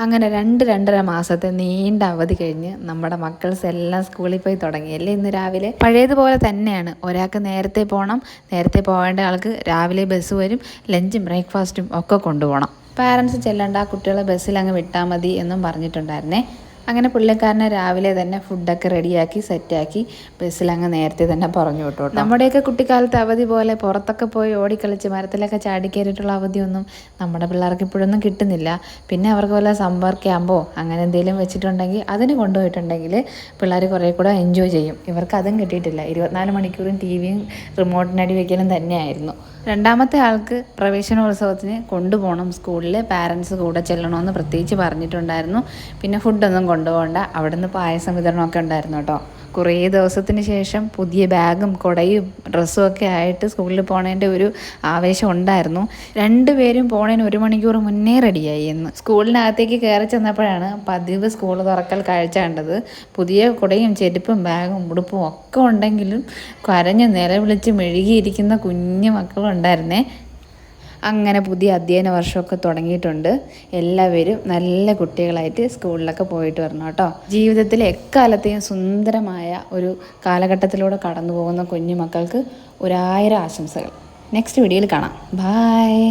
അങ്ങനെ രണ്ട് രണ്ടര മാസത്തെ നീണ്ട അവധി കഴിഞ്ഞ് നമ്മുടെ മക്കൾസ് എല്ലാം സ്കൂളിൽ പോയി തുടങ്ങിയല്ലേ ഇന്ന് രാവിലെ. പഴയതുപോലെ തന്നെയാണ്. ഒരാൾക്ക് നേരത്തെ പോകണം നേരത്തെ പോകേണ്ട ആൾക്ക് രാവിലെ ബസ് വരും ലഞ്ചും ബ്രേക്ക്ഫാസ്റ്റും ഒക്കെ കൊണ്ടുപോകണം. പാരൻസ് ചെല്ലണ്ട കുട്ടികളെ ബസ്സിൽ അങ്ങ് വിട്ടാൽ മതി എന്നും പറഞ്ഞിട്ടുണ്ടായിരുന്നേ. അങ്ങനെ പുള്ളിക്കാരനെ രാവിലെ തന്നെ ഫുഡൊക്കെ റെഡിയാക്കി സെറ്റാക്കി ബസ്സിൽ അങ്ങ് നേരത്തെ തന്നെ പറഞ്ഞു വിട്ടു നമ്മുടെയൊക്കെ കുട്ടിക്കാലത്ത് അവധി പോലെ പുറത്തൊക്കെ പോയി ഓടിക്കളിച്ച് മരത്തിലൊക്കെ ചാടിക്കേറിയിട്ടുള്ള അവധിയൊന്നും നമ്മുടെ പിള്ളേർക്ക് ഇപ്പോഴൊന്നും കിട്ടുന്നില്ല. പിന്നെ അവർക്ക് വല്ല സമ്പർ ക്യാമ്പോ അങ്ങനെ എന്തെങ്കിലും വെച്ചിട്ടുണ്ടെങ്കിൽ അതിന് കൊണ്ടുപോയിട്ടുണ്ടെങ്കിൽ പിള്ളേർ കുറേ കൂടെ എൻജോയ് ചെയ്യും. ഇവർക്ക് അതും കിട്ടിയിട്ടില്ല. ഇരുപത്തിനാല് മണിക്കൂറും ടി വിയും റിമോട്ടിനടി വയ്ക്കലും തന്നെയായിരുന്നു. രണ്ടാമത്തെ ആൾക്ക് പ്രവേശനോത്സവത്തിന് കൊണ്ടുപോകണം. സ്കൂളിൽ പാരൻസ് കൂടെ ചെല്ലണമെന്ന് പ്രത്യേകിച്ച് പറഞ്ഞിട്ടുണ്ടായിരുന്നു. പിന്നെ ഫുഡൊന്നും കൊണ്ടുപോകണ്ട. അവിടുന്ന് പായസം വിതരണമൊക്കെ ഉണ്ടായിരുന്നു കേട്ടോ. കുറേ ദിവസത്തിന് ശേഷം പുതിയ ബാഗും കുടയും ഡ്രസ്സും ഒക്കെ ആയിട്ട് സ്കൂളിൽ പോണതിന്റെ ഒരു ആവേശം ഉണ്ടായിരുന്നു. രണ്ടുപേരും പോണതിന് ഒരു മണിക്കൂർ മുന്നേ റെഡിയായി. എന്ന് സ്കൂളിനകത്തേക്ക് കയറി ചെന്നപ്പോഴാണ് പതിവ് സ്കൂൾ തുറക്കൽ കാഴ്ച കണ്ടത്. പുതിയ കുടയും ചെരുപ്പും ബാഗും ഉടുപ്പും ഒക്കെ ഉണ്ടെങ്കിലും കരഞ്ഞ് നിലവിളിച്ച് മെഴുകിയിരിക്കുന്ന കുഞ്ഞു മക്കളുണ്ടായിരുന്നേ. അങ്ങനെ പുതിയ അധ്യയന വർഷമൊക്കെ തുടങ്ങിയിട്ടുണ്ട്. എല്ലാവരും നല്ല കുട്ടികളായിട്ട് സ്കൂളിലൊക്കെ പോയിട്ട് വരണം കേട്ടോ. ജീവിതത്തിലെ എക്കാലത്തെയും സുന്ദരമായ ഒരു കാലഘട്ടത്തിലൂടെ കടന്നു പോകുന്ന കുഞ്ഞു മക്കൾക്ക് ഒരായിരം ആശംസകൾ. നെക്സ്റ്റ് വീഡിയോയിൽ കാണാം. ബായ്